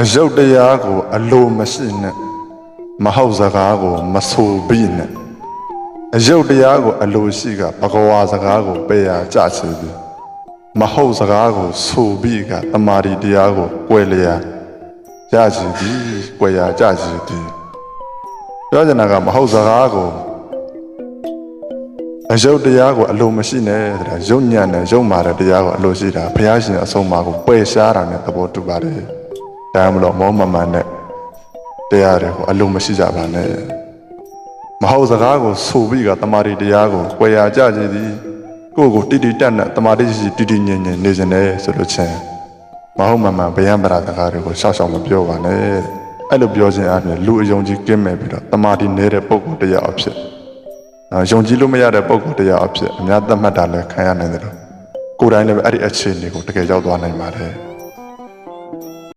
အယုတ်တရားကို အလိုမရှိနဲ့မဟုတ်စကားကိုမဆိုပြီးနဲ့အယုတ်တရားကို အလိုရှိကဘဂဝါစကားကိုပေရကြချေသည်မဟုတ်စကားကိုဆိုပြီးကတမာရီတရားကိုကွယ်လျာကြချေသည်ကွယ်ရကြချေသည်ပြောချင်တာကမဟုတ်စကားကိုအယုတ်တရားကိုအလိုမရှိနဲ့တဲ့ယုံညံ့တဲ့ယုံမာတဲ့တရားကိုအလိုရှိတာဘုရားရှင်အဆုံးအမကိုပယ်ရှားတာနဲ့သဘောတူပါတယ် ဒါမှမဟုတ်မောမမှန်နဲ့တရားတွေကိုအလိုမရှိကြပါနဲ့မဟုတ်စကားကိုဆိုပြီးကတမာရီတရားကိုကွယ်ရကြကြသည်ကိုယ့်ကိုတိတိတတ်နဲ့တမာတိရှိတိတိငြိမ်ငြိမ်နေစင်တယ်ဆိုလို့ချင်းမဟုတ်မှန်မှန်ဗျံပရာစကားတွေကိုရှောက်ရှောက်မပြောပါနဲ့အဲ့လိုပြောခြင်းအပြင်လူအယုံကြည်ကင်းမဲ့ပြီးတော့တမာတိနေတဲ့ပုံကိုတရားအဖြစ်နော်ယုံကြည်လို့မရတဲ့ပုံကိုယ်တရားအဖြစ်အများသတ်မှတ်တာလည်းခံရနိုင်တယ်လို့ကိုယ်တိုင်လည်းပဲအဲ့ဒီအခြေအနေကိုတကယ်ရောက်သွားနိုင်ပါတယ်